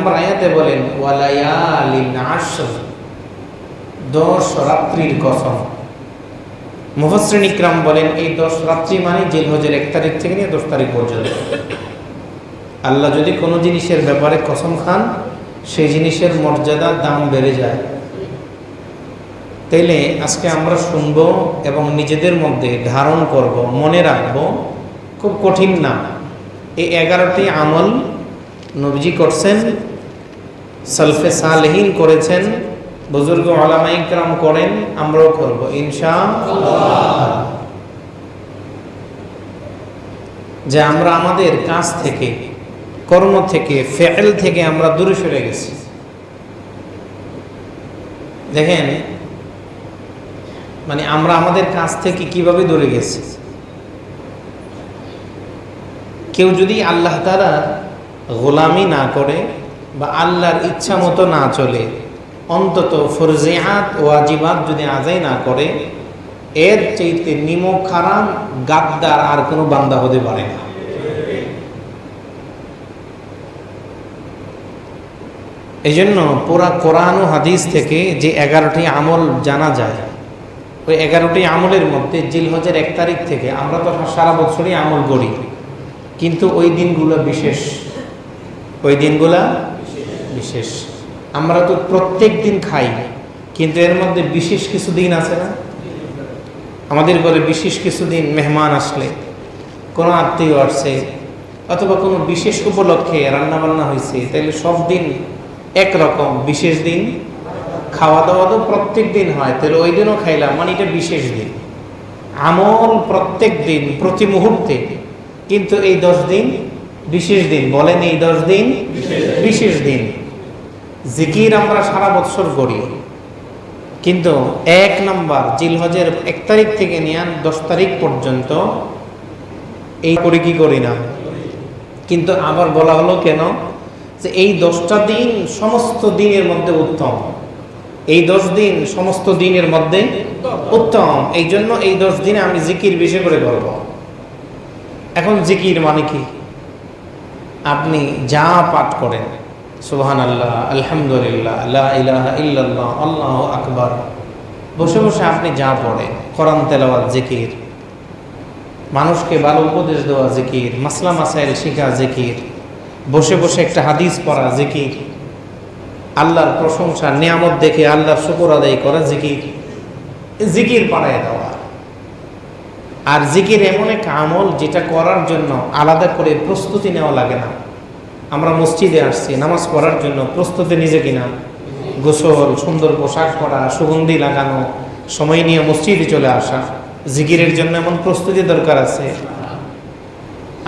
নম্বর আয়াতে বলেন দশ রাত্রির কসম। মুফসরিন ইকরাম বলেন, এই দশ রাত্রি মানে জিলহজের এক তারিখ থেকে নিয়ে দশ তারিখ পর্যন্ত। আল্লাহ যদি কোনো জিনিসের ব্যাপারে কসম খান, সেই জিনিসের মর্যাদা দাম বেড়ে যায়। তাইলে আজকে আমরা শুনব এবং নিজেদের মধ্যে ধারণ করব, মনে রাখব, খুব কঠিন না। এই এগারোটি আমল নবজি করছেন সলফে সালেহীন করেছেন। বুজুর্গ আলামাইকরাম করেন, আমরাও করব ইনশা যে আমরা আমাদের কাজ থেকে, কর্ম থেকে, ফেল থেকে আমরা দূরে সরে গেছি। দেখেন মানে আমরা আমাদের কাজ থেকে কীভাবে দূরে গেছি? কেউ যদি আল্লাহ তারা গোলামি না করে বা আল্লাহর ইচ্ছা মতো না চলে, অন্তত ফরজিহাত ও আজিবাত যদি আজাই না করে, এর চাইতে নিমক খারাম গাদ্দার আর কোনো বান্দা হতে পারে না। এই জন্য পুরা কোরআন ও হাদিস থেকে যে এগারোটি আমল জানা যায়, ওই এগারোটি আমলের মধ্যে জিলহজের এক তারিখ থেকে আমরা তো সারা বছরই আমল করি, কিন্তু ওই দিনগুলো বিশেষ। ওই দিনগুলা বিশেষ। আমরা তো প্রত্যেক দিন খাই, কিন্তু এর মধ্যে বিশেষ কিছু দিন আছে না? আমাদের ঘরে বিশেষ কিছু দিন মেহমান আসলে কোনো আত্মীয় আসছে, অথবা কোনো বিশেষ উপলক্ষে রান্নাবান্না হয়েছে তাহলে সব দিন একরকম বিশেষ দিন খাওয়া দাওয়া তো প্রত্যেক দিন হয় তাহলে ওই দিনও খাইলাম মানে এটা বিশেষ দিন। আমল প্রত্যেক দিন, প্রতি মুহূর্তে, কিন্তু এই দশ দিন বিশেষ দিন, বলেন এই দশ দিন বিশেষ দিন। জিকির আমরা সারা বৎসর করি। কিন্তু এক নম্বর জিলহজের এক তারিখ থেকে নিয়ে দশ তারিখ পর্যন্ত এই করি কি করি না। কিন্তু আবার বলা হলো কেন? যে এই দশটা দিন সমস্ত দিনের মধ্যে উত্তম। এই দশ দিন সমস্ত দিনের মধ্যে উত্তম। এই জন্য এই দশ দিনে আমি জিকির বেশি করে করব। এখন জিকির মানে কি? আপনি যা পাঠ করেন সুবহান আল্লাহ আলহামদুলিল্লাহ আল্লাহ ইলাহা ইল্লাল্লাহ, আল্লাহ আকবার। বসে বসে আপনি যা পড়েন কোরআন, তেলাওয়াত, জিকির। মানুষকে ভালো উপদেশ দেওয়া, জিকির। মাসলা মাসাইল শিখা, জিকির। বসে বসে একটা হাদিস পড়া, জিকির। আল্লাহর প্রশংসা, নিয়ামত দেখে আল্লাহর শুকর আদায় করা, জিকির। জিকির পাড়ায় দেওয়া। আর জিকির এমন এক আমল, যেটা করার জন্য আলাদা করে প্রস্তুতি নেওয়া লাগে না। আমরা মসজিদে আসছি, নামাজ পড়ার জন্য প্রস্তুতি নিজে কিনা? গোসল, সুন্দর পোশাক পরা, সুগন্ধি লাগানো, সময় নিয়ে মসজিদে চলে আসা, জিকিরের জন্য এমন প্রস্তুতি দরকার আছে?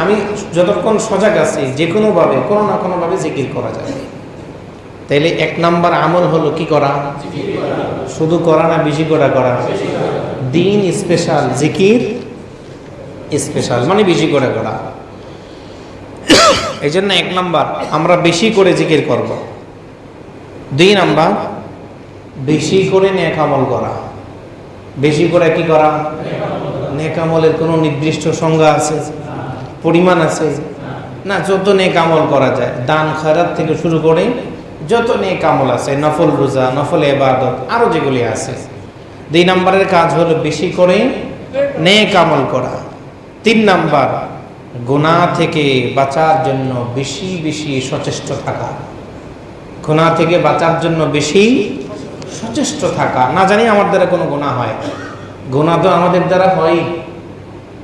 আমি যতক্ষণ সজাগ আছি, যে কোনোভাবে, কোনো না কোনোভাবে জিকির করা যাবে তাইলে এক নাম্বার আমল হলো কি করা? শুধু করা না বেশি করা করা? দিন স্পেশাল, জিকির স্পেশাল মানে বেশি করে করা। এই জন্য এক নাম্বার, আমরা বেশি করে জিকির করব। দুই নাম্বার, বেশি করে নেক আমল করা। বেশি করে কি করা? নেক আমলের কোনো নির্দিষ্ট সংজ্ঞা আছে? পরিমাণ আছে? না, যত নেক আমল করা যায়। দান খারাপ থেকে শুরু করে যত নেক আমল আছে, নফল রোজা, নফল এবাদত আরও যেগুলি আছে। দুই নম্বরের কাজ হলো বেশি করে নেক আমল করা। তিন নাম্বার গুণা থেকে বাঁচার জন্য বেশি বেশি সচেষ্ট থাকা। গুণা থেকে বাঁচার জন্য বেশি সচেষ্ট থাকা। না জানি আমার দ্বারা কোনো গুণা হয়। গুণা তো আমাদের দ্বারা হয়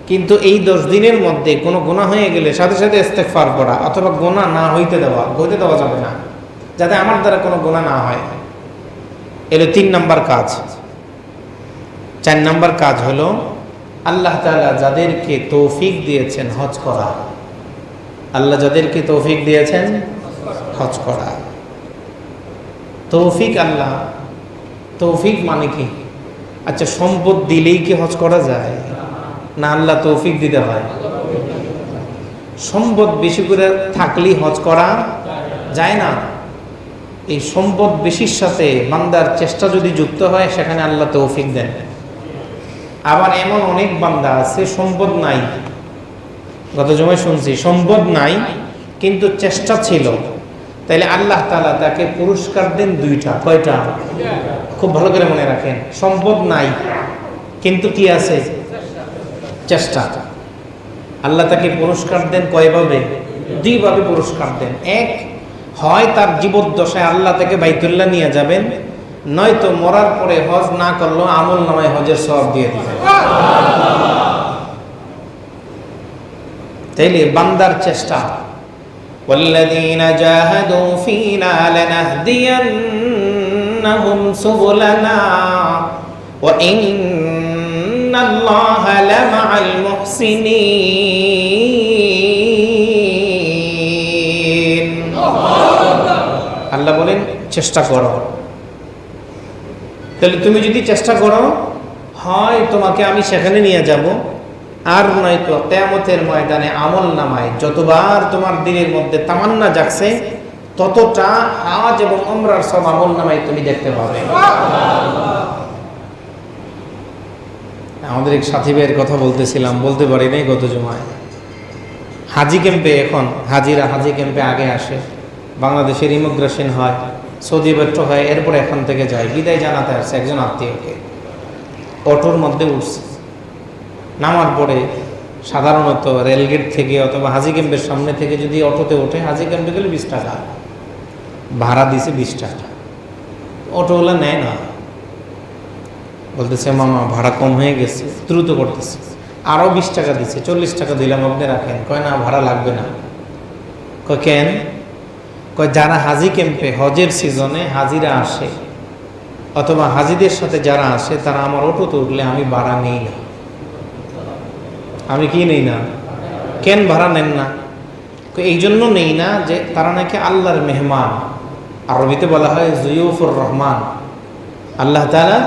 কিন্তু এই দশ দিনের মধ্যে কোনো গুণা হয়ে গেলে সাথে সাথে ইস্তেকফার করা অথবা গোনা না হইতে দেওয়া হইতে দেওয়া যাবে না। যাতে আমার দ্বারা কোনো গুণা না হয়। এলো তিন নম্বর কাজ। চার নম্বর কাজ হলো আল্লাহ তালা যাদেরকে তৌফিক দিয়েছেন হজ করা। আল্লাহ যাদেরকে তৌফিক দিয়েছেন হজ করা। তৌফিক আল্লাহ। তৌফিক মানে কি? আচ্ছা সম্পদ দিলেই কি হজ করা যায়? না, আল্লাহ তৌফিক দিতে হয়। সম্পদ বেশি করে থাকলেই হজ করা যায় না। এই সম্পদ বেশির সাথে বান্দার চেষ্টা যদি যুক্ত হয়, সেখানে আল্লাহ তৌফিক দেন। আবার এমন অনেক বান্দা আছে, সম্পদ নাই। গত জমায় শুনছি, সম্পদ নাই, কিন্তু চেষ্টা ছিল। তাইলে আল্লাহ তালা তাকে পুরস্কার দেন দুইটা, কয়টা? খুব ভালো করে মনে রাখেন, সম্পদ নাই, কিন্তু কি আছে? চেষ্টা। আল্লাহ তাকে পুরস্কার দেন কয়ভাবে? দুইভাবে পুরস্কার দেন। এক, হয় তার জীবদ্দশায় আল্লাহ তাকে বাইতুল্লাহ নিয়ে যাবেন নয়তো মরার পরে হজ না করলেও আমল নামায় হজের সব দিয়ে দিবেন তাইলে বান্দার চেষ্টা والذين جاهدوا فينا لنهدينهم سبلنا وإن الله لمع المحسنين আল্লাহ বলেন চেষ্টা করো তাহলে তুমি যদি চেষ্টা করো, হয়, তোমাকে আমি সেখানে নিয়ে যাব। আর নয়তো তেমতের ময়দানে আমল নামায় যতবার তোমার দিনের মধ্যে তামান্না জাগছে, ততটা আজ এবং অমরার সব আমল নামায় তুমি দেখতে পাবে। আমাদের এক সাথী ভাইয়ের কথা বলতেছিলাম, বলতে পারি নাই গত জমায়। হাজি ক্যাম্পে এখন, হাজিরা হাজি ক্যাম্পে আগে আসে। বাংলাদেশের ইমিগ্রেশন হয়। সৌদি বেট্র হয় এরপর এখান থেকে যায়। বিদায় জানাতে আসছে একজন আত্মীয়কে। অটোর মধ্যে উঠছে। নামার পরে সাধারণত রেলগেট থেকে অথবা হাজি ক্যাম্পের সামনে থেকে যদি অটোতে ওঠে, হাজি ক্যাম্পে গেলে বিশ টাকা। ভাড়া দিছে বিশ টাকা। অটোওয়ালা নেয় না। বলতেছে, মামা, ভাড়া কম হয়ে গেছে, দ্রুত করতেছে। আরও বিশ টাকা দিচ্ছে চল্লিশ টাকা দিলাম, আপনি রাখেন। কয়, না, ভাড়া লাগবে না। কয়, কেন? কয়, যারা হাজি ক্যাম্পে, হজের সিজনে হাজিরা আসে, অথবা হাজিদের সাথে যারা আসে, তারা আমার অটোতে উঠলে আমি ভাড়া নেই না। আমি কি নেই না? কেন ভাড়া নেন না? এই জন্য নেই না যে তারা নাকি আল্লাহর মেহমান। আরবিতে বলা হয় জুয়ুফুর রহমান। আল্লাহ তালা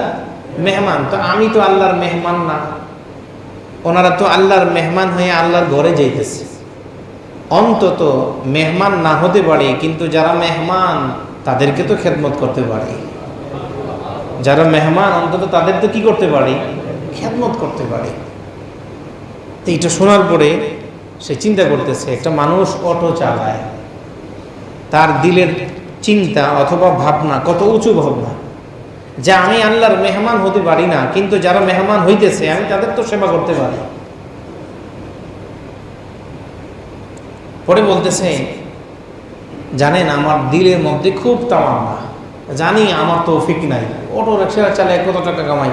মেহমান। তো আমি তো আল্লাহর মেহমান না। ওনারা তো আল্লাহর মেহমান হয়ে আল্লাহর ঘরে যাইতেছে। অন্তত মেহমান না হতে পারে, কিন্তু যারা মেহমান, তাদেরকে তো খেদমত করতে পারে। যারা মেহমান, অন্তত তাদের তো কি করতে পারে? খেদমত করতে পারে। তো এটা শোনার পরে সে চিন্তা করতেছে, একটা মানুষ অটো চালায়। তার দিলের চিন্তা অথবা ভাবনা কত উঁচু ভাবনা। যে আমি আল্লাহর মেহমান হতে পারি না, কিন্তু যারা মেহমান হইতেছে, আমি তাদের তো সেবা করতে পারি। পরে বলতেছে, জানেন, আমার দিলের মধ্যে খুব তামান্না। জানি আমার তৌফিক নাই। অটো রিক্সা চালে কত টাকা কামাই?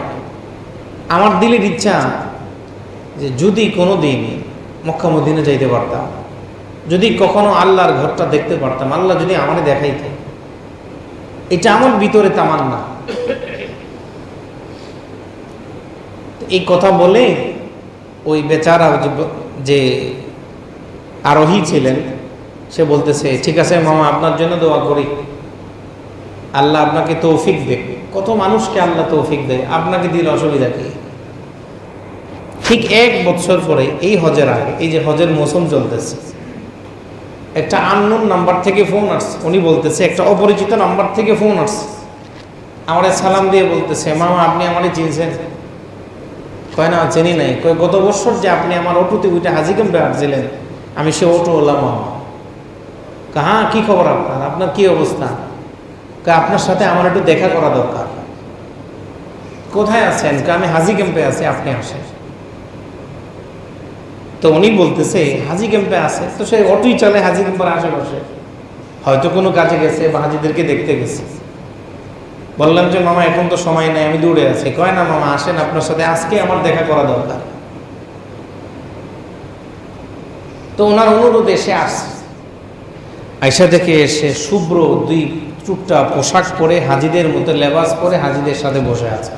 আমার দিলের ইচ্ছা যে যদি কোনো দিন মক্কা মদিনে যাইতে পারতাম, যদি কখনো আল্লাহর ঘরটা দেখতে পারতাম, আল্লাহ যদি আমারে দেখাইতে। এটা আমার ভিতরে তামান্না। এই কথা বলে ওই বেচারা যে আরোহী ছিলেন। সে বলতেছে, ঠিক আছে মামা, আপনার জন্য দোয়া করি। আল্লাহ আপনাকে তৌফিক দেয় কত মানুষকে আল্লাহ তৌফিক দেয়, আপনাকে দিলে অসুবিধা কি? ঠিক এক বছর পরে এই হজের আগে, এই যে হজের মৌসুম চলতেছে, একটা আননোন নাম্বার থেকে ফোন আসছে। উনি বলতেছে, একটা অপরিচিত নাম্বার থেকে ফোন আসছে। আমার সালাম দিয়ে বলতেছে, মামা, আপনি আমারে চিনছেন? কয়, না, চিনি নাই। কয়, গত বছর যে আপনি আমার অটুতে উঠে হাজি ক্যাম্পে আমি সে অটো হলাম মামা হ্যাঁ কি খবর আপনার? আপনার কি অবস্থা? আপনার সাথে আমার একটু দেখা করা দরকার। কোথায় আছেন? আমি হাজি ক্যাম্পে আছি, আপনি আসেন। তো উনি বলতেছে, হাজি ক্যাম্পে আছে? তো সে অটোই চলে হাজি ক্যাম্পের আশেপাশে। হয়তো কোনো কাজে গেছে বা হাজিদেরকে দেখতে গেছে। বললাম যে, মামা, এখন তো সময় নেই, আমি দৌড়ে আছি। কয়, না, মামা, আসেন, আপনার সাথে আজকে আমার দেখা করা দরকার। তো ওনার অনুরোধে এসে আসছে। আয়সা থেকে এসে শুভ্র, দুই চুপটা পোশাক পরে, হাজিদের মতো লেবাস পরে হাজিদের সাথে বসে আছে।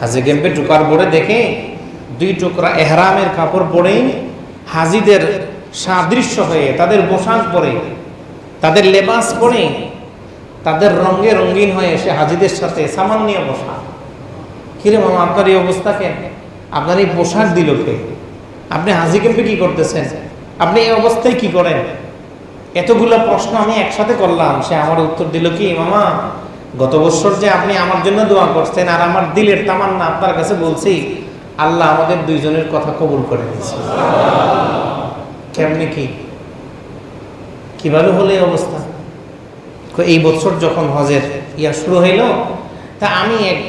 হাজি ক্যাম্পে ঢুকার পরে দেখে দুই টুকরা এহরামের কাপড় পরে হাজিদের সাদৃশ্য হয়ে, তাদের পোশাক পরে, তাদের লেবাস পরে, তাদের রঙে রঙিন হয়ে এসে হাজিদের সাথে সামান্য নিয়ে বসা। কিরে মামা, আপনার এই অবস্থা কেন? আপনার এই পোশাক দিল কে? আপনি হাজি ক্যাম্পে কি করতেছেন? আপনি এই অবস্থায় কি করেন? এতগুলো প্রশ্ন আমি একসাথে করলাম, সে আমার উত্তর দিল কি, মামা, গত বছর যে আপনি আমার জন্য দোয়া করছেন আর আমার দিলের তামান্না আপনার কাছে বলছি, আল্লাহ আমাদের দুইজনের কথা কবুল করে দিয়েছে কেমনি কি? কীভাবে হলো এই অবস্থা? এই বছর যখন হজের ইয়া শুরু হইল, তা আমি এক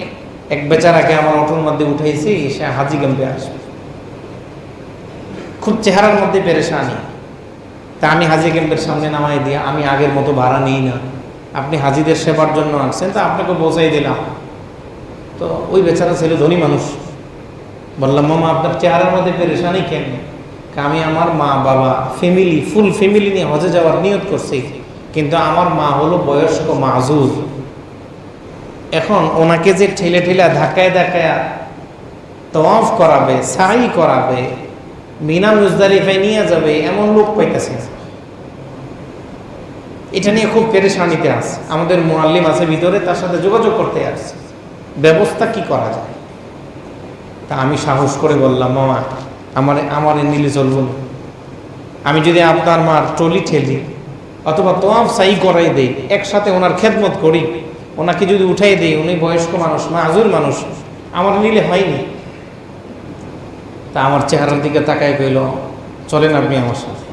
এক বেচারাকে আমার অটোর মধ্যে উঠেছি সে হাজি গম্পে আসবে। খুব চেহারার মধ্যে পেরেশানি তা আমি হাজি ক্যাম্পের সামনে নামাই দিয়ে আমি আগের মতো ভাড়া নিই না। আপনি হাজিদের সেবার জন্য আসছেন তা আপনাকে বোঝাই দিলাম। তো ওই বেচারা ছিল ধনী মানুষ। বললাম, মামা, আপনার চেহারার মধ্যে পেরেশানি কেন? আমি আমার মা, বাবা ফ্যামিলি ফুল ফ্যামিলি নিয়ে হজে যাওয়ার নিয়ত করছি। কিন্তু আমার মা হলো বয়স্ক মাজুর এখন ওনাকে যে ঠেলে ঠেলে ধাক্কায় ধাক্কায় তওয়াফ করাবে, সাই করাবে মিনা মুজদালিফায় নিয়ে যাবে, এমন লোক পাইতেছে। এটা নিয়ে খুব পেরেশানিতে আছে। আমাদের মোয়াল্লিম আছে ভিতরে, তার সাথে যোগাযোগ করতে আসছে। ব্যবস্থা কি করা যায়? তা আমি সাহস করে বললাম, মামা, আমার আমার নিলে চলব আমি যদি আপনার মার টলি ঠেলি, অথবা তোয়াফ সাই করাই দেই, একসাথে ওনার খেদমত করি, ওনাকে যদি উঠাই দেই, উনি বয়স্ক মানুষ মা মাজুর মানুষ, আমার নিলে হয়নি। তা আমার চেহারার দিকে তাকায় কইল, চলেন আপনি আমার সাথে।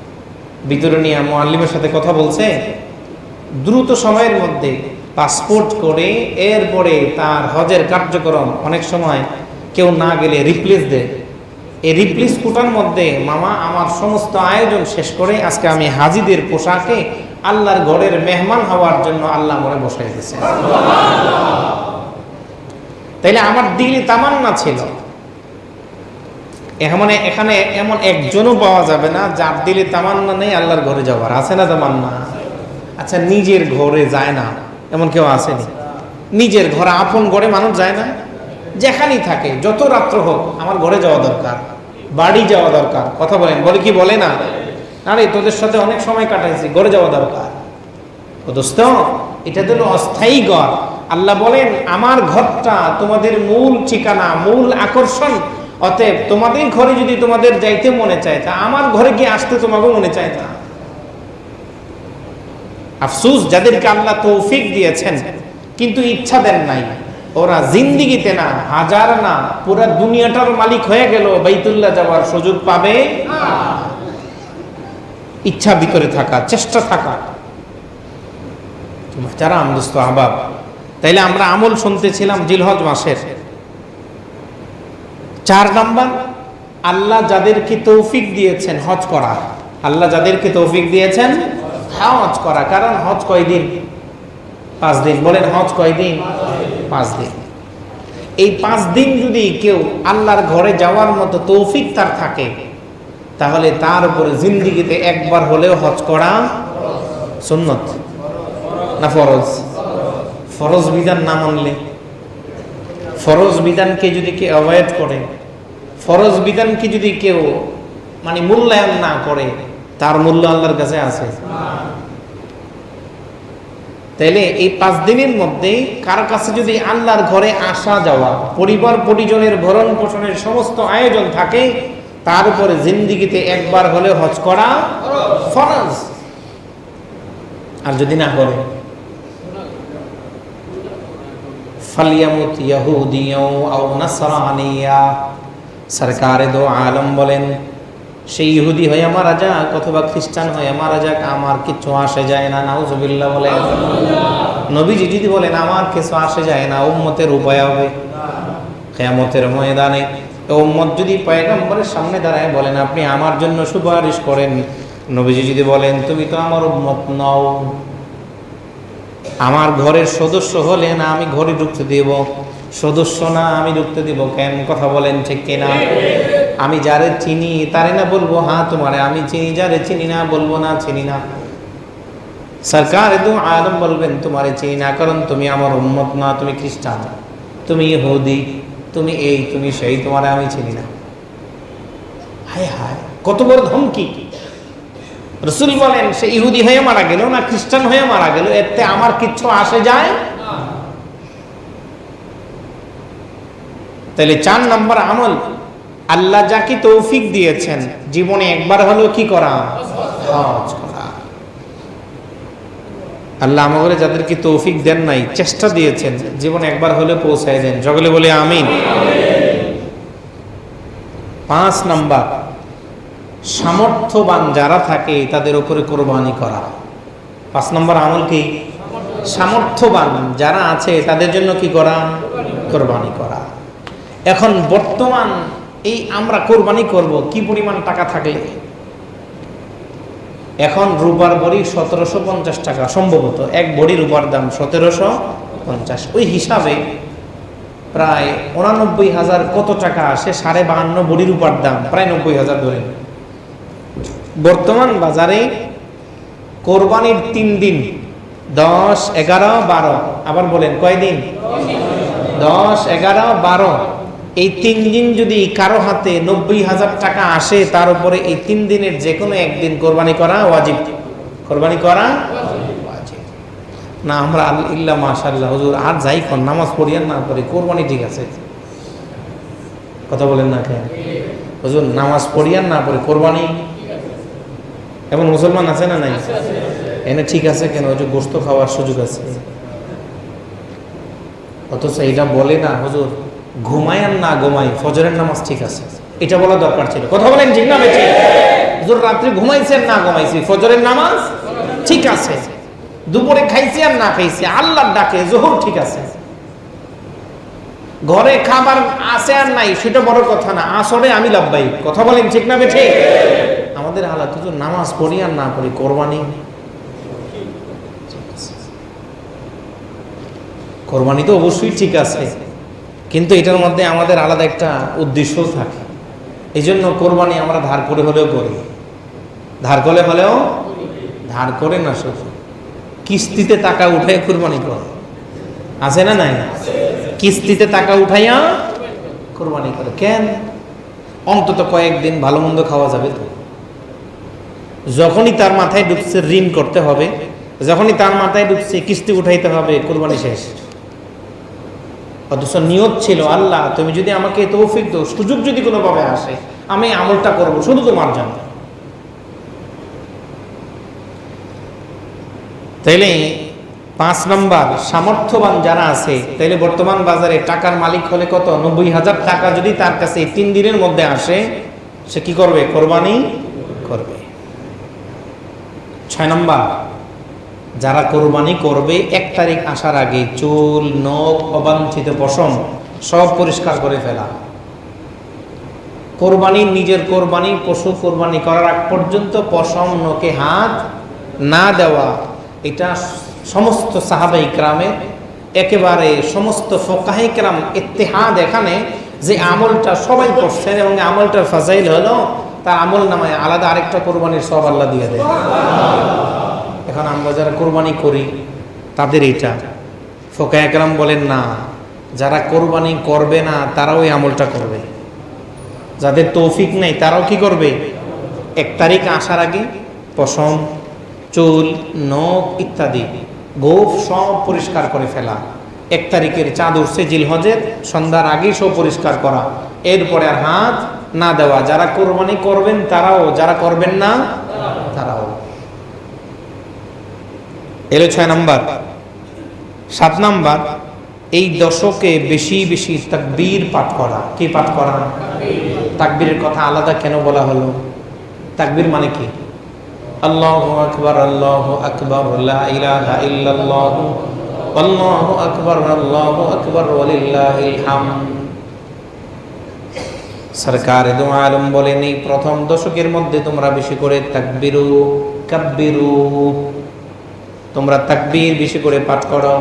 ভিতরে নিয়ে মোয়াল্লিমের সাথে কথা বলছে। দ্রুত সময়ের মধ্যে পাসপোর্ট করে এরপরে তার হজের কার্যক্রম অনেক সময় কেউ না গেলে রিপ্লেস দেয়। এই রিপ্লেস কোটার মধ্যে, মামা, আমার সমস্ত আয়োজন শেষ করে, আজকে আমি হাজিদের পোশাকে আল্লাহর ঘরের মেহমান হওয়ার জন্য আল্লাহ মনে বসাই দিয়েছে। তাইলে আমার দিলে তামান্না ছিল। এখানে এখানে এমন একজনও পাওয়া যাবে না যার দিলে তামান্না নেই আল্লাহর ঘরে যাওয়ার। আছে না তামান্না? আচ্ছা নিজের ঘরে যায় না। এমন কেউ আসেনি? নিজের ঘরে আপন ঘরে মানুষ যায় না? যেখানেই থাকে, যত রাত্র হোক, আমার ঘরে যাওয়া দরকার, বাড়ি যাওয়া দরকার। কথা বলেন, বলে কি বলে না? আরে, তোদের সাথে অনেক সময় কাটাইছি, ঘরে যাওয়া দরকার। ও দোস্ত, এটা তো অস্থায়ী ঘর। আল্লাহ বলেন, আমার ঘরটা তোমাদের মূল ঠিকানা, মূল আকর্ষণ অতএব তোমাদের ঘরে যদি তোমাদের যাইতে মনে চায় তা আমার ঘরে গিয়ে আসতে তোমাকেও মনে চায় না। আফসুস, যাদেরকে আল্লাহ তৌফিক দিয়েছেন, কিন্তু ইচ্ছা দেন নাই। ওরা জিন্দিগিতে না, হাজার না, পুরা দুনিয়াটার মালিক হয়ে গেল, বাইতুল্লাহ যাওয়ার সুযোগ পাবে ইচ্ছা ভিতরে থাকা, চেষ্টা থাকা। যারা আমদোস্ত আহবাব, তাইলে আমরা আমল শুনতেছিলাম জিলহজ মাসের। চার নাম্বার, আল্লাহ যাদেরকে তৌফিক দিয়েছেন হজ করা। আল্লাহ যাদেরকে তৌফিক দিয়েছেন হজ করা। কারণ হজ কয়দিন? পাঁচ দিন। বলেন হজ কয়দিন? পাঁচ দিন। এই পাঁচ দিন যদি কেউ আল্লাহর ঘরে যাওয়ার মতো তৌফিক তার থাকে, তাহলে তার উপরে জিন্দিগিতে একবার হলেও হজ করা সুন্নত না ফরজ? ফরজ বিধান না মানলে? ফরজ বিধানকে যদি কেউ অ্যাভয়েড করে ফরজ বিধানকে যদি কেউ মানে মূল্যায়ন না করে, তার মূল্য আল্লাহর কাছে আছে? তাইলে এই পাঁচ দিনের মধ্যে কার কাছে যদি আল্লাহর ঘরে আসা যাওয়া, পরিবার পরিজনের ভরণ পোষণের সমস্ত আয়োজন থাকে, তার উপরে জিন্দিগিতে একবার হলে হজ করা ফরজ। আর যদি না করে? ফালিয়ামুত ইয়াহুদিয়াও আও নাসরানিয়া। সরকারে দো আলম বলেন, সেই ইহুদি হয়ে মারা যাক অথবা খ্রিস্টান হয়ে মারা যাক, আমার কিচ্ছু আসে যায় না, নাউজুবিল্লাহ বলেন। নবীজি যদি বলেন, আমার কিছু আসে যায় না, উম্মতের উপায় হবে। কেয়ামতের ময়দানে উম্মত যদি পয়গম্বরের সামনে দাঁড়ায় বলেন, আপনি আমার জন্য সুপারিশ করেন। নবীজি যদি বলেন, তুমি তো আমার উম্মত নও। আমার ঘরের সদস্য হলে না, আমি ঘরে ঢুকতে দেব। সদস্য না, আমি ঢুকতে দিব কেন? কথা বলেন ঠিক কিনা? আমি যারে চিনি, তারে না বলব হ্যাঁ তোমারে আমি চিনি, যারে চিনি না, বলব না, চিনি না। সরকার একদম আলম বলবেন, তোমারে চিনি না, কারণ তুমি আমার উম্মত না, তুমি খ্রিস্টান। তুমি ইহুদি, তুমি এই, তুমি সেই, তোমারে আমি চিনি না। হায় হায়, কত বড় ধমকি। রসুল বলেন, সে ইহুদি হয়ে মারা গেল না খ্রিস্টান হয়ে মারা গেল, এতে আমার কিচ্ছু আসে যায় তাহলে চার নম্বর আমল, আল্লাহ যাকে তৌফিক দিয়েছেন, জীবনে একবার হলেও কি করা? হজ করা। আল্লাহ আমাকে যাদেরকে তৌফিক দেন নাই, চেষ্টা দিয়েছেন, জীবনে একবার হলে পৌঁছায় দেন। জগলে বলে আমিন। পাঁচ নাম্বার, সামর্থ্যবান যারা থাকে, তাদের উপরে কোরবানি করা। পাঁচ নম্বর আমল কি? সামর্থ্যবান যারা আছে, তাদের জন্য কি করা? কোরবানি করা। এখন বর্তমান এই আমরা কোরবানি করব, কি পরিমাণ টাকা থাকলে? এখন রূপার বড়ি সতেরোশো পঞ্চাশ টাকা, সম্ভবত এক বড়ি রূপার দাম সতেরোশো পঞ্চাশ। ওই হিসাবে প্রায় উনানব্বই হাজার কত টাকা আসে? সাড়ে বাহান্ন বড়ি রূপার দাম, প্রায় নব্বই হাজার ধরে। বর্তমান বাজারে কোরবানির তিন দিন, দশ এগারো বারো, আবার বলেন কয়দিন? দশ এগারো বারো। এই তিন দিন যদি কারও হাতে নব্বই হাজার টাকা আসে, তার উপরে এই তিন দিনের যে কোনো একদিন কোরবানি করা ওয়াজিব। কোরবানি করা না, আমরা ইল্লা মাশাল্লাহ হুজুর, আর যাই কর নামাজ পড়িয়ান না পড়ি, কোরবানি ঠিক আছে। কথা বলেন না কেন? হুজুর, নামাজ পড়িয়ান না পড়ি, কোরবানি এমন মুসলমান আছে না নাই? এনে ঠিক আছে কেন? ওই গোস্ত খাওয়ার সুযোগ আছে। অথচ এটা বলে না, হুজুর। ঘুমায়ান না ঘুমাই ফজরের নামাজ ঠিক আছে। এটা বলা দরকার ছিল। কথা বলেন, ঠিক না বেঠি হুজুর, রাত্রে আর না ঘুমাইছি, ফজরের নামাজ ঠিক আছে। দুপুরে খাইছি আর না খাইছি, আল্লাহর ডাকে জোহর ঠিক আছে। ঘরে খাবার আছে আর নাই, সেটা বড় কথা না, আসরে আমি লাভবাই কথা বলেন, ঠিক না বেঠে আমাদের হালাত, হুজুর, নামাজ পড়ি আর না পড়ি, কোরবানি। কোরবানি তো অবশ্যই ঠিক আছে। কিন্তু এটার মধ্যে আমাদের আলাদা একটা উদ্দেশ্য থাকে। এই জন্য কোরবানি আমরা ধার করে হলেও করি। ধার করে হলেও ধার করে না শুধু কিস্তিতে টাকা উঠে কোরবানি করে। আছে না নাই? কিস্তিতে টাকা উঠাইয়া কোরবানি করে। কেন? অন্তত কয়েকদিন ভালো মন্দ খাওয়া যাবে তো। যখনই তার মাথায় ঢুকছে ঋণ করতে হবে, যখনই তার মাথায় ঢুকছে কিস্তি উঠাইতে হবে, কোরবানি শেষ। অথচ নিয়ত ছিল, আল্লাহ, তুমি যদি আমাকে তৌফিক দো সুযোগ যদি কোনোভাবে আসে, আমি আমলটা করব, শুধু তোমার জন্য। তাইলে পাঁচ নম্বর, সামর্থ্যবান যারা আছে, তাইলে বর্তমান বাজারে টাকার মালিক হলে কত? নব্বই হাজার টাকা যদি তার কাছে তিন দিনের মধ্যে আসে, সে কি করবে? কোরবানি করবে। ছয় নম্বর যারা কোরবানি করবে, এক তারিখ আসার আগে চুল, নখ, অবাঞ্ছিত পশম সব পরিষ্কার করে ফেলা। কোরবানি, নিজের কোরবানি, পশু কোরবানি করার আগ পর্যন্ত পশম, নখে হাত না দেওয়া, এটা সমস্ত সাহাবাই ক্রামের একেবারে সমস্ত ফোকাহে ক্রাম ইত্তেহাদ এখানে যে আমলটা সবাই করছেন এবং আমলটার ফাজাইল হলো, তার আমল নামায় আলাদা আরেকটা কোরবানির সব আল্লাহ দিয়ে দেয়। এখন আমরা যারা কোরবানি করি, তাদের এটা। ফোকা একরাম বলেন না, যারা কোরবানি করবে না, তারাও এই আমলটা করবে। যাদের তৌফিক নেই, তারাও কি করবে? এক তারিখ আসার আগে পশম, চুল, নখ ইত্যাদি, গোফ সব পরিষ্কার করে ফেলা। এক তারিখের চাঁদ উঠছে জিলহজের, সন্ধ্যার আগেই সব পরিষ্কার করা। এরপরে আর হাত না দেওয়া। যারা কোরবানি করবেন, তারাও। যারা করবেন না, তারাও। এলো ছয় নাম্বার। সাত নাম্বার, এই দশকে বেশি বেশি তাকবীর পাঠ করা। কি পাঠ করা? তাকবীরের কথা আলাদা কেন বলা হলো? তাকবীর মানে কি? আল্লাহ আকবার আল্লাহ আকবার আল্লাহু আকবার আল্লাহু আকবার সরকার আলম বলেন এই প্রথম দশকের মধ্যে তোমরা বেশি করে তাকবিরু, কাব্বিরু। তোমরা তাকবীর বেশি করে পাঠ করো।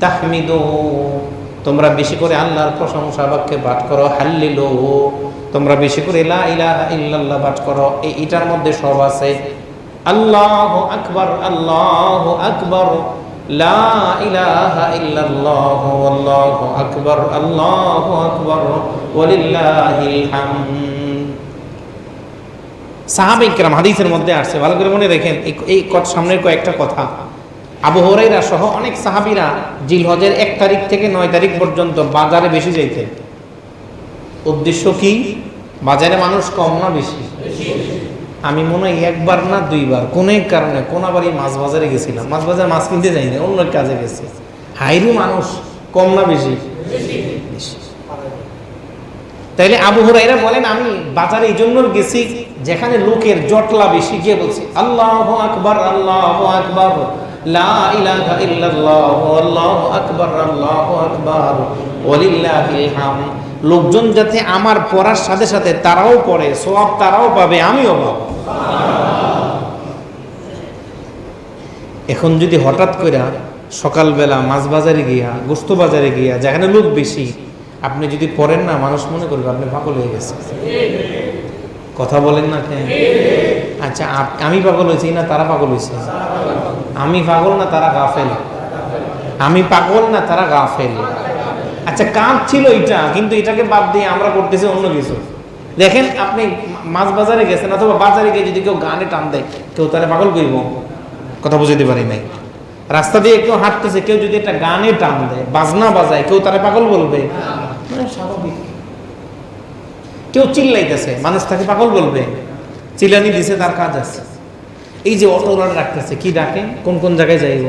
তাহমিদু, তোমরা বেশি করে আল্লাহর প্রশংসা বাক্যে পাঠ করো। হাল্লিলু, তোমরা বেশি করে লা ইলাহা ইল্লাল্লাহ পাঠ করো। এই এটার মধ্যে সব আছে। আল্লাহু আকবার আল্লাহু আকবার। লা ইলাহা ইল্লাল্লাহ আল্লাহু আকবার আল্লাহু আকবার। ওয়ালিল্লাহিল হামদ। সাহাবে ইকরাম হাদিসের মধ্যে আসছে। ভালো করে মনে রেখেন, এই- এই সামনের কয়েকটা কথা। আবু হরাইরা সহ অনেক সাহাবীরা জিলহজের এক তারিখ থেকে নয় তারিখ পর্যন্ত বাজারে বেশি যাইতেন। উদ্দেশ্য কি? বাজারে মানুষ কম না বেশি? আমি মনে হয় একবার না দুইবার, কোন এক কারণে। কোনাবারই মাছ বাজারে গেছিলাম। মাছ বাজারে মাছ কিনতে যাইনি, অন্য কাজে গেছি। হাইরি মানুষ কম না বেশি? তাইলে আবু হুরাইরা বলেন, আমি বাজারে এই জন্য গেছি যেখানে লোকের জটলা বেশি। গিয়ে বলছি, আল্লাহ আকবার আল্লাহ আকবার লোকজন যাতে আমার পড়ার সাথে সাথে তারাও পড়ে সব তারাও পাবে, আমিও পাবো। এখন যদি হঠাৎ করে সকালবেলা মাছ বাজারে গিয়া গোস্ত বাজারে গিয়া, যেখানে লোক বেশি আপনি যদি পড়েন না, মানুষ মনে করবে আপনি পাগল হয়ে গেছে কথা বলেন না কেন? আচ্ছা আমি পাগল হয়েছি না তারা পাগল হয়েছে? আমি পাগল না তারা গা গাফেল? আমি পাগল না তারা গা গাফেল? আচ্ছা কাজ ছিল এটা কিন্তু এটাকে বাদ দিয়ে আমরা করতেছি অন্য কিছু। দেখেন, আপনি মাছ বাজারে গেছেন অথবা বাজারে গিয়ে যদি কেউ গানে টান দেয়, কেউ তারা পাগল করব কথা বুঝাতে পারি নাই। রাস্তা দিয়ে কেউ হাঁটতেছে, কেউ যদি একটা গানে টান দেয়, বাজনা বাজায়, কেউ তারা পাগল বলবে? মানে স্বাভাবিক। কেউ চিল্লাইতেছে, মানুষ তাকে পাগল বলবে। চিল্লানি দিছে, তার কাজ আছে। এই যে অটোওয়ালা ডাকতেছে, কি ডাকে? কোন কোন জায়গায় যাইব?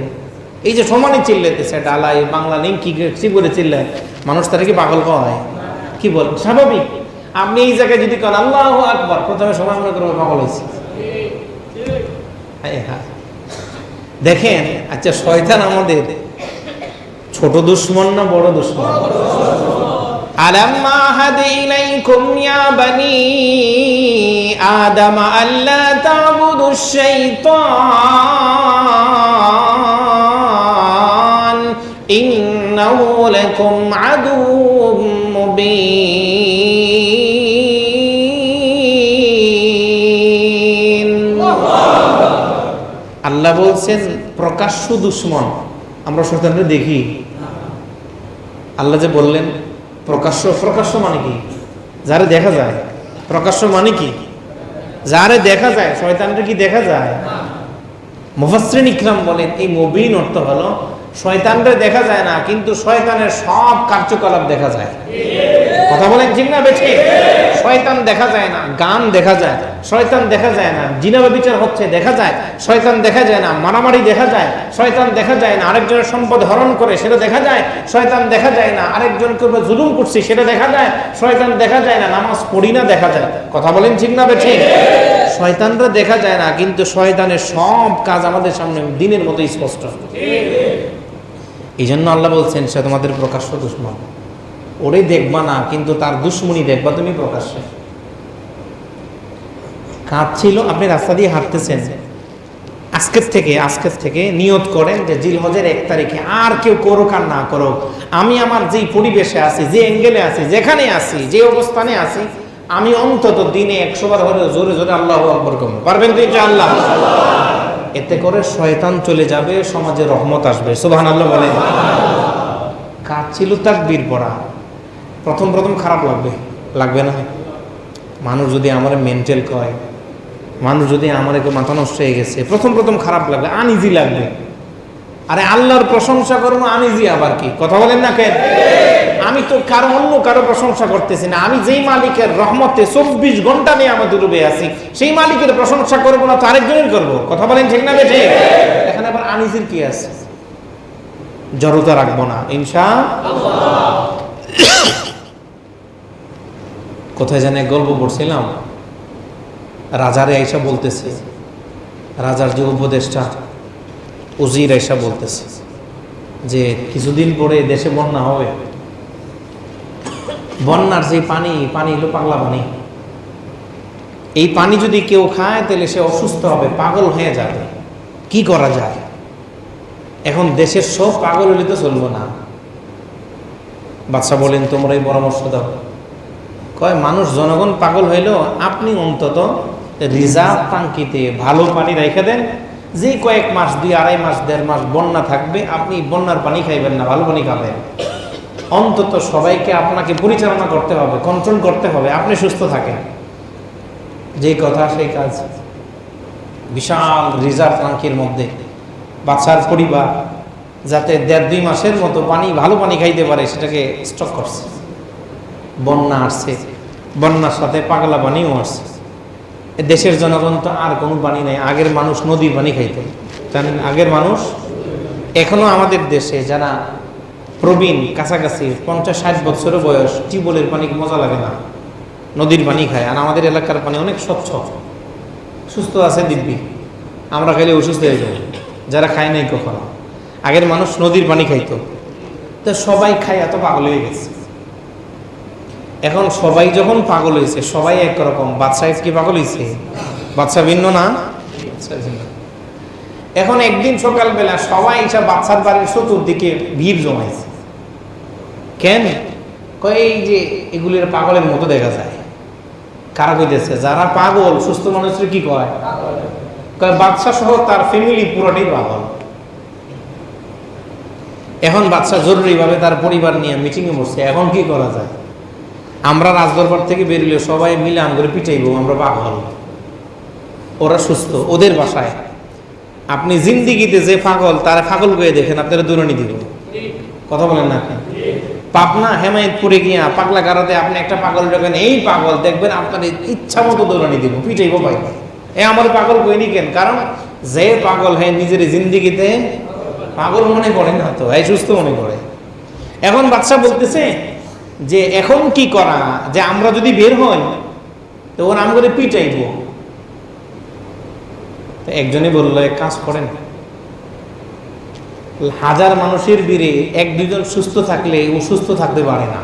এই যে সমানে চিল্লাইতেছে ডালাই বাংলা নেই, কি করে চিল্লায়? মানুষ তারা কি পাগল হয় কি বল স্বাভাবিক। আপনি এই জায়গায় যদি করেন আল্লাহ আকবর, প্রথমে সবাই মনে করব পাগল হয়েছে হায় হায়। দেখেন আচ্ছা শয়তান আমাদের ছোট দুশ্মন না বড় দুশ্মন? ألم أعهد إليكم يا بني آدم ألا تعبدوا الشيطان إنه لكم عدو مبين আল্লাহ বলছেন প্রকাশ্য দুশ্মন আমরা শয়তানকে দেখি আল্লাহ যে বললেন প্রকাশ্য প্রকাশ্য মানে কি? যারে দেখা যায়। প্রকাশ্য মানে কি? যারে দেখা যায় শয়তানটা কি দেখা যায়? মুফাসরিন ইকরাম বলেন, এই মবিন অর্থ হলো, শয়তানরে দেখা যায় না, কিন্তু শয়তানের সব কার্যকলাপ দেখা যায়। কথা বলেন ঠিক না বেঠে শয়তান দেখা যায় না গান দেখা যায় শয়তান দেখা যায় না জিনাবা বিচার হচ্ছে দেখা যায় শয়তান দেখা যায় না মারামারি দেখা যায় শয়তান দেখা যায় না আরেকজনের সম্পদ হরণ করে সেটা দেখা যায় শয়তান দেখা যায় না আরেকজনকে জুলুম করছি সেটা দেখা যায় শয়তান দেখা যায় না নামাজ পড়ি না দেখা যায় কথা বলেন ঠিক না বেঠে শয়তানরা দেখা যায় না কিন্তু শয়তানের সব কাজ আমাদের সামনে দিনের মতো স্পষ্ট। এই জন্য আল্লাহ বলছেন সে তোমাদের প্রকাশ্য দুশ্মন। ওরে দেখবা না, কিন্তু তার দুশ্মনী দেখবা তুমি প্রকাশ্যে। কাজ ছিল, আপনি রাস্তা দিয়ে হাঁটতেছেন। আজকের থেকে আজকের থেকে নিয়ত করেন যে জিল হজের এক তারিখে আর কেউ করুক আর না করুক। আমি আমার যেই পরিবেশে আছি, যে অ্যাঙ্গেলে আছি, যেখানে আছি, যে অবস্থানে আছি, আমি অন্তত দিনে একশো বার হলে জোরে জোরে আল্লাহ আকবর করব। পারবেন তো আল্লাহ এতে করে শয়তান চলে যাবে, সমাজে রহমত আসবে। সুবাহান আল্লাহ বলেন। কাজ ছিল তাকবীর পড়া। প্রথম প্রথম খারাপ লাগবে লাগবে না। মানুষ যদি আমার মেন্টাল কয় মানুষ যদি আমার একটু মাথা নষ্ট হয়ে গেছে, প্রথম প্রথম খারাপ লাগবে আনইজি লাগবে। আরে আল্লাহর প্রশংসা করব আনইজি আবার কি? কথা বলেন না কেন? আমি তো কারও অন্য কারও প্রশংসা করতেছি না। আমি যেই মালিকের রহমতে চব্বিশ ঘণ্টা নিয়ে আমাদের ডুবে আছি, সেই মালিকের প্রশংসা করব না, তো আরেকজনের করব। কথা বলেন ঠিক না বেঠে এখানে আবার আনিজির কি আছে? জড়তা রাখব না, ইনশা কোথায় জানে গল্প পড়ছিলাম? রাজারে আইসা বলতেছে, রাজার যে উপদেষ্টা, উজির আইসা বলতেছে যে কিছুদিন পরে দেশে বন্যা হবে। বন্যার যে পানি পানি হলো পাগলা পানি। এই পানি যদি কেউ খায়, তাহলে সে অসুস্থ হবে, পাগল হয়ে যাবে। কি করা যায়? এখন দেশের সব পাগল হলে তো চলবো না। বাচ্চা বলেন তোমরা এই পরামর্শ দাও। কয়, মানুষ, জনগণ পাগল হইলেও আপনি অন্তত রিজার্ভ টাঙ্কিতে ভালো পানি রেখে দেন। যে কয়েক মাস, দুই আড়াই মাস, দেড় মাস বন্যা থাকবে, আপনি বন্যার পানি খাইবেন না, ভালো পানি খাবেন। অন্তত সবাইকে আপনাকে পরিচালনা করতে হবে কন্ট্রোল করতে হবে, আপনি সুস্থ থাকেন। যে কথা, সেই কাজ। বিশাল রিজার্ভ টাঙ্কির মধ্যে বাচ্চার পরিবার যাতে দেড়, দুই মাসের মতো পানি, ভালো পানি খাইতে পারে, সেটাকে স্টক করছে। বন্যা আসছে। বন্যার সাথে পাগলা পানিও আসছে দেশের জনগণ তো আর কোনো পানি নেই। আগের মানুষ নদীর পানি খাইত। জানেন আগের মানুষ এখনও আমাদের দেশে যারা প্রবীণ, কাছাকাছি পঞ্চাশ, ষাট বছরের বয়স, টিউবওয়েলের পানি মজা লাগে না। নদীর পানি খায়। আর আমাদের এলাকার পানি অনেক স্বচ্ছ। সুস্থ আছে দিব্যি। আমরা খাইলে অসুস্থ হয়ে যাই যারা খায় নাই কখনো। আগের মানুষ নদীর পানি খাইতো। তো সবাই খায়, এত পাগল হয়ে গেছে। এখন সবাই যখন পাগল হয়েছে সবাই একরকম। বাদশাহ কি পাগল হয়েছে বাচ্চা ভিন্ন না? এখন একদিন সকালবেলা সবাই এসে বাচ্চার বাড়ির চতুর্দিকে ভিড় জমাইছে। কেন? এই যে এগুলির পাগলের মতো দেখা যায়। কারা কইতেছে? যারা পাগল, সুস্থ মানুষের কি কয়? কয় বাচ্চা সহ তার ফ্যামিলি পুরোটাই পাগল। এখন বাচ্চা জরুরিভাবে তার পরিবার নিয়ে মিটিংয়ে বসছে। এখন কি করা যায়? আমরা রাজদরবার থেকে বেরোলে সবাই মিলে আমগুলো পিটাইব, আমরা পাগল। ওরা সুস্থ, ওদের বাসায়। আপনি জিন্দিগিতে যে পাগল, তারা পাগল করে দেখেন, আপনারা দূরণী দিব। কথা বলেন না আপনি? পাবনা, হেমায়তপুরে গিয়া পাগলা গারাতে আপনি একটা পাগল দেখেন এই পাগল দেখবেন আপনার ইচ্ছা মতো দৌড়ানি দিব, পিটাইব পাই এ আমার পাগল কইনি কেন? কারণ যে পাগল হ্যাঁ নিজের জিন্দিগিতে পাগল মনে করে না তো, এই সুস্থ মনে করে। এখন বাচ্চা বলতেছে যে এখন কি করা? যে আমরা যদি বের হই তো ওর আম পিটাইব। একজনে বলল, এক কাজ করেন। হাজার মানুষের বীরে এক দুজন সুস্থ থাকলে ও সুস্থ থাকতে পারে না।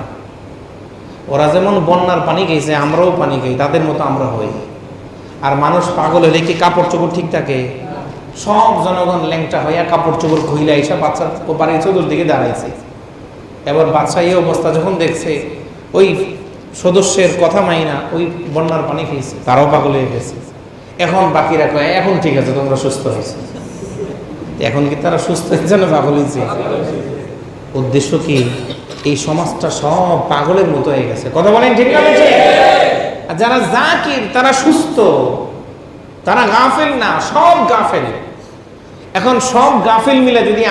ওরা যেমন বন্যার পানি খেয়েছে আমরাও পানি খাই, তাদের মতো আমরা হই। আর মানুষ পাগল হলে কি কাপড় চোপড় ঠিক থাকে? সব জনগণ ল্যাংটা হইয়া কাপড় চোপড় খুইলা এসে বাচ্চা বাড়ির চতুর্দিকে দাঁড়াইছে। এবার বাচ্চা অবস্থা যখন দেখছে, ওই সদস্যের কথা মাইনা ওই বন্যার পানি খেয়েছে, তারাও পাগল হয়ে গেছে। এখন বাকিরা কয়, এখন ঠিক আছে, তোমরা সুস্থ হয়েছে। এখন কি তারা সুস্থ হয়েছে না পাগল হয়েছে? উদ্দেশ্য কি? এই সমাজটা সব পাগলের মতো হয়ে গেছে। কথা বলেন ঠিক আর যারা জাকির, তারা সুস্থ। তারা গাফেল না, সব গাফেল। এখন সব গাফেল মিলে যদি